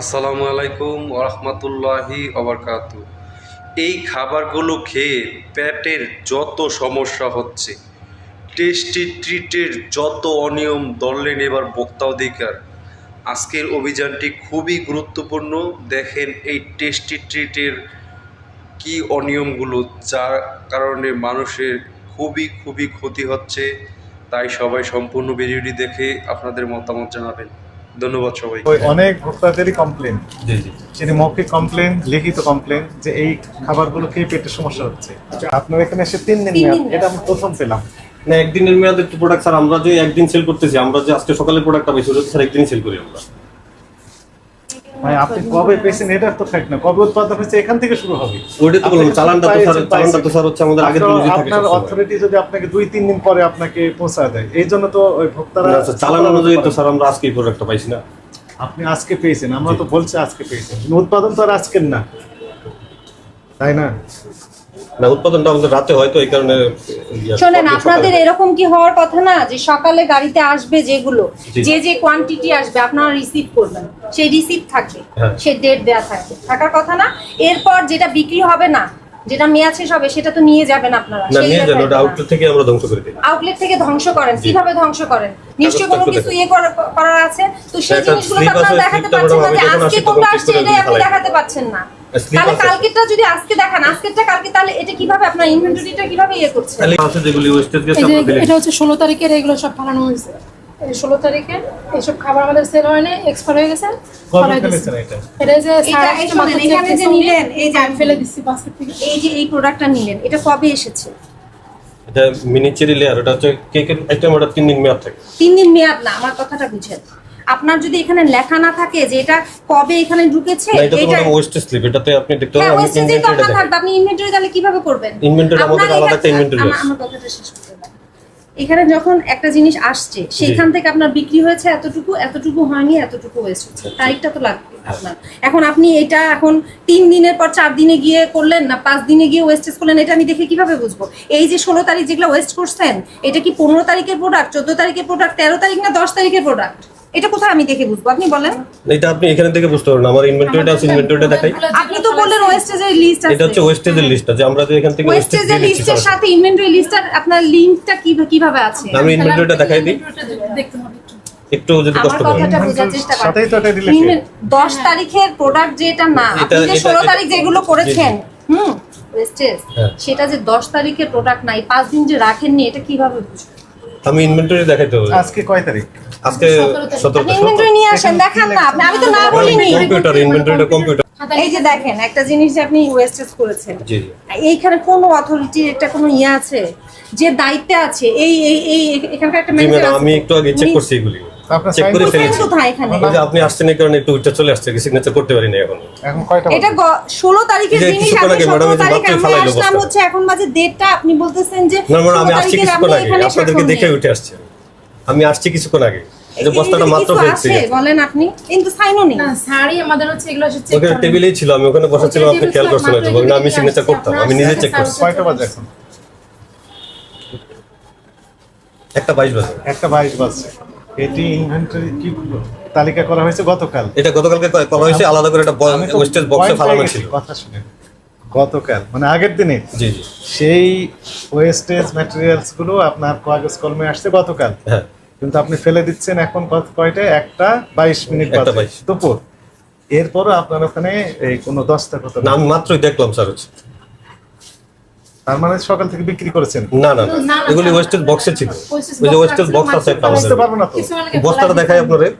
আসসালামু আলাইকুম ওরহমতুল্লাহি অবরকাত এই খাবারগুলো খেয়ে পেটের যত সমস্যা হচ্ছে, টেস্টি ট্রিটের যত অনিয়ম ধরলেন এবার বক্তা অধিকার। আজকের অভিযানটি খুবই গুরুত্বপূর্ণ। দেখেন এই টেস্টি ট্রিটের কি অনিয়মগুলো, যার কারণে মানুষের খুবই খুবই ক্ষতি হচ্ছে। তাই সবাই সম্পূর্ণ ভিডিওটি দেখে আপনাদের মতামত জানাবেন। ধন্যবাদ সবাই ওই অনেক ভোক্তাদেরই কমপ্লেন জি জি। সেটি মৌখিক কমপ্লেন লিখিত কমপ্লেন যে এই খাবারগুলো খেয়ে পেটের সমস্যা হচ্ছে। আপনার এখানে এসে তিন দিন মেয়াদ, এটা আমি প্রথম পেলাম। না একদিনের মেয়াদের প্রোডাক্ট স্যার আমরা যে একদিন সেল করতেছি আমরা যে আজকে সকালে প্রোডাক্টটা বেশি স্যার একদিনই সেল করি আমরা। মানে আপনি কবে পেয়েছেন এটা তো ঠিক না। কবে উৎপাদন হয়েছে এখান থেকে শুরু হবে? ওইটা তো বললাম চালানটা তো স্যার চালানটা তো স্যার হচ্ছে আমাদের আপনার- থাকে আপনার অথরিটি যদি আপনাকে দুই তিন দিন পরে আপনাকে পৌঁছা দেয় এই জন্য তো ওই ভোক্তারা চালান অনুযায়ী তো স্যার আমরা আজকে এই প্রোডাক্টটা পাইছি না। আপনি আজকে পেয়েছেন আমরা তো বলছি আজকে পেয়েছেন উৎপাদন তো আর আজকের না। তাই না? না উৎপাদনটা আমাদের রাতে হয়তো এই কারণে শোনেন আপনাদের এরকম কি হওয়ার কথা না যে সকালে গাড়িতে আসবে যেগুলো যে যে কোয়ান্টিটি আসবে আপনারা রিসিভ করবেন। সেই রিসিভ থাকে হ্যাঁ। সেই ডেট দেয়া থাকে। থাকার কথা না এরপর যেটা বিক্রি হবে না যেটা মেয়াদ শেষ হবে সেটা তো নিয়ে যাবেন আপনারা। না নিয়ে যান ওটা আউটলেট থেকে আমরা ধ্বংস করে দিই আউটলেট থেকে ধ্বংস করেন কীভাবে ধ্বংস করেন? নিশ্চয়ই কোনো কিছু ইয়ে করা- করার আছে? তো সেই জিনিসগুলো আপনারা দেখাতে পারছেন না যে আজকে কোনটা আসছে এটাই আপনি দেখাতে পারছেন না। তাহলে যদি আজকে দেখান আজকেরটা কালকে তাহলে এটা কীভাবে আপনার ইনভেন্টরিটা কীভাবে ইয়ে করছেন এটা হচ্ছে ষোলো তারিখের এগুলো সব ফালানো হয়েছে। ষোলো তারিখে এইসব খাবার আমাদের সেল হয়নি এক্সপায়ার হয়ে গেছে এটা? যে এখানে নিলেন, এই যে ফেলে দিচ্ছি বাস্কেট থেকে। এই যে এই প্রোডাক্টটা নিলেন এটা কবে এসেছে? এটা মিনি চেরি লেয়ার ওটা হচ্ছে কেকের আইটেম ওটা তিন দিন মেয়াদ থাকে। তিন দিন মেয়াদ না আমার কথাটা বুঝেন। আপনার যদি এখানে লেখা না থাকে যে এটা কবে এখানে ঢুকেছে এটা তো ওয়েস্টেজ স্লিপ এটাতে আপনি দেখতে পারেন আমি ওয়েস্টেজেই তো আপনার থাকবে আপনি ইনভেন্টরি তাহলে কীভাবে করবেন? Inventory আমাদের আলাদা একটা আমার- আছে। আমার কথাটা শেষ করতে। এখানে যখন একটা জিনিস আসছে সেখান থেকে আপনার বিক্রি হয়েছে এতটুকু এতটুকু হয়নি এতটুকু ওয়েস্ট হচ্ছে। তারিখটা তো লাগবে আপনার। এখন আপনি এটা এখন তিন দিনের পর চার দিনে গিয়ে করলেন না পাঁচ দিনে গিয়ে ওয়েস্টেজ করলেন এটা আমি দেখে কীভাবে বুঝব? এই যে ষোলো তারিখ যেগুলো ওয়েস্ট করছেন এটা কি পনেরো তারিখের প্রোডাক্ট চোদ্দ তারিখের প্রোডাক্ট তেরো তারিখ না দশ তারিখের প্রোডাক্ট এটা কোথায় আমি দেখে বুঝব? আপনি বলেন। এটা আপনি এখানে থেকে বুঝতে পারবেন আমার ইনভেন্টরিটা আছে ইনভেন্টরিটা দেখাই। আপনি তো বললেন ওয়েস্টেজের লিস্ট আছে এটা হচ্ছে ওয়েস্টেজের লিস্টটা যে আমরা যে এখান থেকে ওয়েস্টেজ ওয়েস্টেজের লিস্টের। সাথে ইনভেন্টরি লিস্টার আপনার লিংকটা কি কীভাবে আছে? আমি ইনভেন্টরিটা দেখাই দিই। দেখতে হবে একটু। যদি কষ্ট করেন কথাটা বোঝার চেষ্টা করেন। সাথেই তো এটা। ইনভেন- দশ তারিখের প্রোডাক্ট যেটা না আপনি যে এটা- ষোলো এটা- তারিখ যেগুলো করেছেন হুম ওয়েস্টেজ হ্যাঁ। সেটা যে দশ তারিখের প্রোডাক্ট নাই পাঁচ দিন যে রাখেননি এটা কীভাবে বুঝবেন আমি ইনভেন্টরি দেখাইতে হবে। আজকে কয় তারিখ? আজকে সতেরো আপনি ইনভেন্টরি নিয়ে আসেন দেখান না আপনি। আমি তো না বলিনি। কম্পিউটার ইনভেন্টরিটা কম্পিউটার এই যে দেখেন একটা জিনিস যে আপনি ওয়েস্টেজ করেছেন। জি জি। এইখানে কোন অথরিটির একটা কোনো ইয়ে আছে? যে দায়িত্বে আছে? এই এই এই এখানকার একটা। আমি একটু আগে চেক করছি এগুলি। চেক করে ফেলেছি। কোথায় এখানে? ওই যে আপনি আসছেন এই কারণে একটু উইটা চলে আসছে সিগনেচার করতে পারি এখন? এখন কয়টা এটা বাজে? ষোলো তারিখের জিনিস আপনি আগে সতেরো madam এই যে তারিখ মাত্রই আমরা আসলাম হচ্ছে এখন বাজে ডেটটা আপনি বলতেছেন যে না ম্যাডাম আমি আসছি কিছুক্ষণ আগে আপনাদেরকে দেখে উঠে আসছি। আমি আসছি কিছুক্ষণ আগে। যে বস্তাটা মাত্র ফেলছি। বলেন আপনি। কিন্তু সাইনও নেই। না শাড়ি আমাদের হচ্ছে এগুলো হচ্ছে ওখানে টেবিলেই ছিল আমি ওখানে বসাছিলাম ওখানে আপনি খেয়াল করছেন হয়তো আমি সিগনেচার করতাম আমি নিজে চেক করছি। কয়টা বাজে এখন? একটা বাইশ বাজে। একটা বাইশ বাজছে এটি ইনভেন্টরি কি তালিকা করা হয়েছে গতকাল? এটা গতকালকে করা হয়েছে আলাদা করে একটা ওয়েস্টেজ বক্সে ফালানো ছিল। কথা শুনে। গতকাল মানে আগের দিনে। জি জি। সেই ওয়েস্টেজ ম্যাটেরিয়ালসগুলো আপনার কাগজ কলমে আসছে গতকাল। হ্যাঁ। কিন্তু আপনি ফেলে দিচ্ছেন এখন কত- কয়টায় একটা বাইশ মিনিট একটা বাজে 22 দুপুর। এরপরও আপনার ওখানে এই কোনো দস্তখত না না। আমি মাত্রই দেখলাম স্যার। হচ্ছে তার মানে সকাল থেকে বিক্রি করেছেন? না না এগুলি। ওয়েস্টেজ বক্সে ছিল। ওই যে ওয়েস্টেজ বক্স আছে একটা বুঝতে পারব না তো। বস্তাটা দেখাই। আপনারে।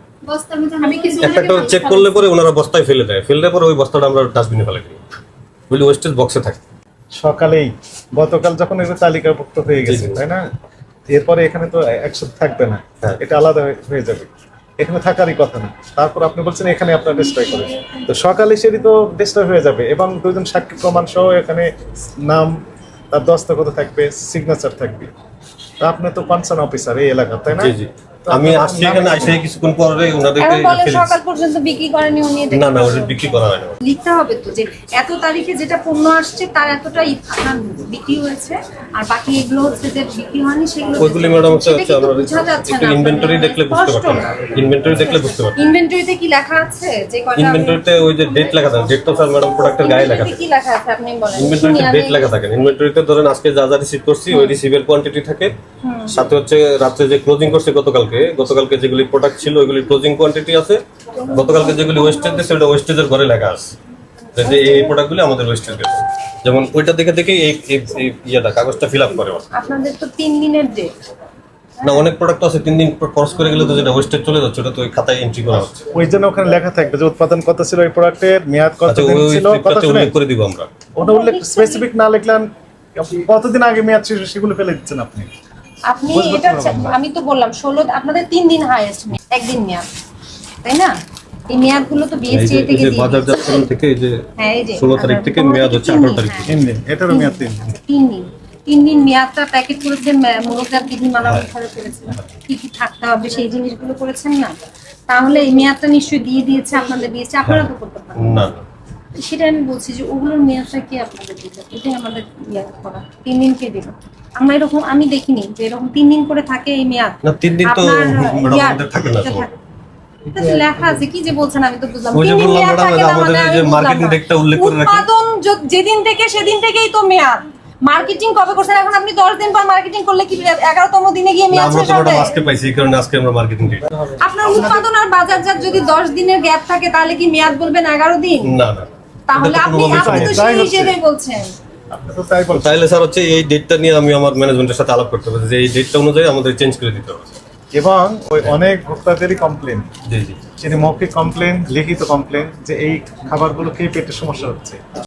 একটা একটা চেক করলে পরে ওনারা বস্তায় ফেলে দেয়। ফেললে পরে ওই বস্তাটা আমরা ডাস্টবিনে ফেলে দিই। ওইগুলি ওয়েস্টেজ বক্সে থাকে। সকালেই। গতকাল যখন এগুলো তালিকাভুক্ত হয়ে গেছে। তাই না? এরপরে এখানে তো একসাথে থাকবে না। হ্যাঁ। এটা আলাদা হয়ে- হয়ে যাবে। এখানে থাকারই কথা না। তারপর আপনি বলছেন এখানে আপনার ডিস্ট্রয় করে। তো সকালে সেটি তো ডিস্ট্রয় হয়ে যাবে এবং দুজন সাক্ষী প্রমাণ সহ এখানে নাম তার দস্তখত থাকবে সিগনেচার থাকবে। আপনি তো কনসার্ন অফিসার এই এলাকার তাই না? আমি আসছি এখানে আসে কিছুক্ষণ পরে ওনাদেরকে সকাল পর্যন্ত বিক্রি করেনি উনি না না ওটা বিক্রি করা হয় না। লিখতে হবে তো যে এত তারিখে যেটা পণ্য আসছে তার এতটাই আপনার বিক্রি হয়েছে আর বাকি এগুলো হচ্ছে যে বিক্রি হয়নি সেগুলো ওইগুলি ম্যাডাম হচ্ছে একটু ইনভেন্টরি দেখলে বুঝতে পারতাম। ইনভেন্টরি দেখলে বুঝতে পারতাম। ইনভেন্টরিতে কি লেখা আছে? যে কয়টা ইনভেন্টরিতে ওই যে ডেট লেখা থাকে ডেট তো স্যার ম্যাডাম প্রোডাক্টের গায়ে লেখা থাকে। কি লেখা আছে আপনি বলেন? ইনভেন্টরিতে ডেট লেখা থাকে। ইনভেন্টরিতে ধরেন আজকে যা যা রিসিভ করছি ওই রিসিভের কোয়ান্টিটি থাকে। সাথে হচ্ছে রাত্রে যে ক্লোজিং করছে গতকালকে গতকালকে যেগুলি প্রোডাক্ট ছিল ওইগুলি ক্লোজিং কোয়ান্টিটি আছে। গতকালকে যেগুলি ওয়েস্টেজ দিয়েছে ওটা ওয়েস্টেজের ঘরে লেখা আছে। যে এই প্রোডাক্টগুলি আমাদের ওয়েস্টেজ গেছে যেমন ওইটা দেখে দেখে এই ইয়েটা কাগজটা ফিল আপ করে আপনাদের তো তিন দিনের ডেট না অনেক প্রোডাক্ট আছে তিন দিন ক্রস করে গেলে তো যেটা ওয়েস্টেজ চলে যাচ্ছে ওটা তো ওই খাতায় এন্ট্রি করা হচ্ছে। ওই জন্য ওখানে লেখা থাকবে যে উৎপাদন কত ছিল ওই প্রোডাক্টের মেয়াদ কত আচ্ছা দিন ছিল কত উল্লেখ করে দিব আমরা। ওটা উল্লেখ স্পেসিফিক না লিখলেন কতদিন আগে মেয়াদ ছিল সেগুলো ফেলে দিচ্ছেন আপনি? আপনি এটা আমি তো বললাম ষোলো আপনাদের তিন দিন হাইয়েস্ট একদিন মেয়াদ তাই না? এই মেয়াদগুলো তো বিএসটি থেকে যে বাজার দিয়েছে। থেকে এই যে হ্যাঁ এই যে ষোলো তারিখ থেকে মেয়াদ হচ্ছে তিন আঠারো দিন, তারিখ। তিন দিন এটারও মেয়াদ তিন দিন। তিন দিন তিন দিন মেয়াদটা প্যাকেট করেছেন মনোজার বিধিমালা অনুসারে করেছেন কি কি থাকতে হবে সেই জিনিসগুলো করেছেন না? তাহলে এই মেয়াদটা নিশ্চয়ই দিয়ে দিয়েছে আপনাদের দিয়েছে আপনারা তো করতে পারেন। না। সেটা আমি বলছি যে ওগুলোর মেয়াদটা কি আপনাদের দিতে এটাই আমাদের ইয়ে করা। তিন দিন কে দিল আমরা এরকম আমি দেখিনি যে এরকম তিন দিন করে থাকে এই মেয়াদ। না তিন দিন তো আমাদের থাকে না লেখা আছে কি যে বলছেন আমি তো বুঝলাম। তিন দিন মেয়াদ থাকে না মানে আমি। ডেটটা উল্লেখ করে। উৎপাদন যেদিন থেকে সেদিন থেকেই তো মেয়াদ। মার্কেটিং কবে করছেন? এখন আপনি দশ দিন পর মার্কেটিং করলে কি এগারোতম দিনে গিয়ে মেয়াদ শেষ তো ম্যাডাম আজকে পাইছি এই কারণে আজকে আমরা মার্কেটিং করি আপনার উৎপাদন আর বাজারজাত যদি দশ দিনের গ্যাপ থাকে তাহলে কি মেয়াদ বলবেন এগারো দিন? না না। তাহলে আপনি আপনি তো তাই সেই হিসেবে বলছেন। আপনি তো তাই বলছেন। তাইলে স্যার হচ্ছে এই ডেটটা নিয়ে আমি আমার ম্যানেজমেন্টের সাথে আলাপ করতে হবে যে এই ডেটটা অনুযায়ী আমাদের চেঞ্জ করে দিতে হবে। এবং ওই অনেক ভোক্তাদেরই কমপ্লেন জি জি। সেটি মৌখিক কমপ্লেন লিখিত কমপ্লেন যে এই খাবারগুলো খেয়ে পেটের সমস্যা হচ্ছে।